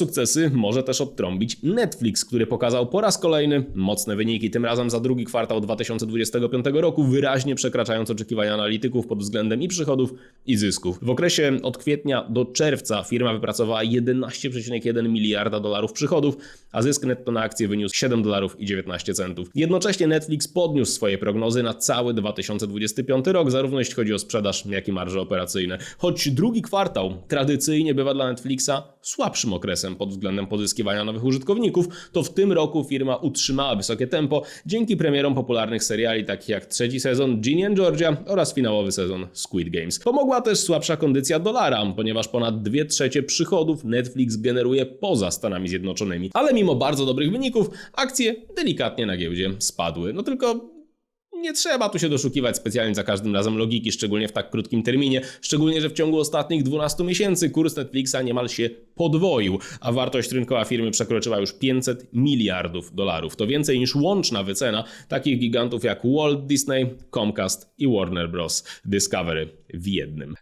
Sukcesy może też odtrąbić Netflix, który pokazał po raz kolejny mocne wyniki, tym razem za drugi kwartał 2025 roku, wyraźnie przekraczając oczekiwania analityków pod względem i przychodów, i zysków. W okresie od kwietnia do czerwca firma wypracowała 11,1 miliarda dolarów przychodów, a zysk netto na akcję wyniósł 7 dolarów i 19 centów. Jednocześnie Netflix podniósł swoje prognozy na cały 2025 rok, zarówno jeśli chodzi o sprzedaż, jak i marże operacyjne. Choć drugi kwartał tradycyjnie bywa dla Netflixa słabszym okresem pod względem pozyskiwania nowych użytkowników, to w tym roku firma utrzymała wysokie tempo dzięki premierom popularnych seriali takich jak trzeci sezon Ginny and Georgia oraz finałowy sezon Squid Games. Pomogła też słabsza kondycja dolara, ponieważ ponad 2 trzecie przychodów Netflix generuje poza Stanami Zjednoczonymi. Ale mimo bardzo dobrych wyników, akcje delikatnie na giełdzie spadły. No tylko nie trzeba tu się doszukiwać specjalnie za każdym razem logiki, szczególnie w tak krótkim terminie. Szczególnie, że w ciągu ostatnich 12 miesięcy kurs Netflixa niemal się podwoił, a wartość rynkowa firmy przekroczyła już 500 miliardów dolarów. To więcej niż łączna wycena takich gigantów jak Walt Disney, Comcast i Warner Bros. Discovery w jednym.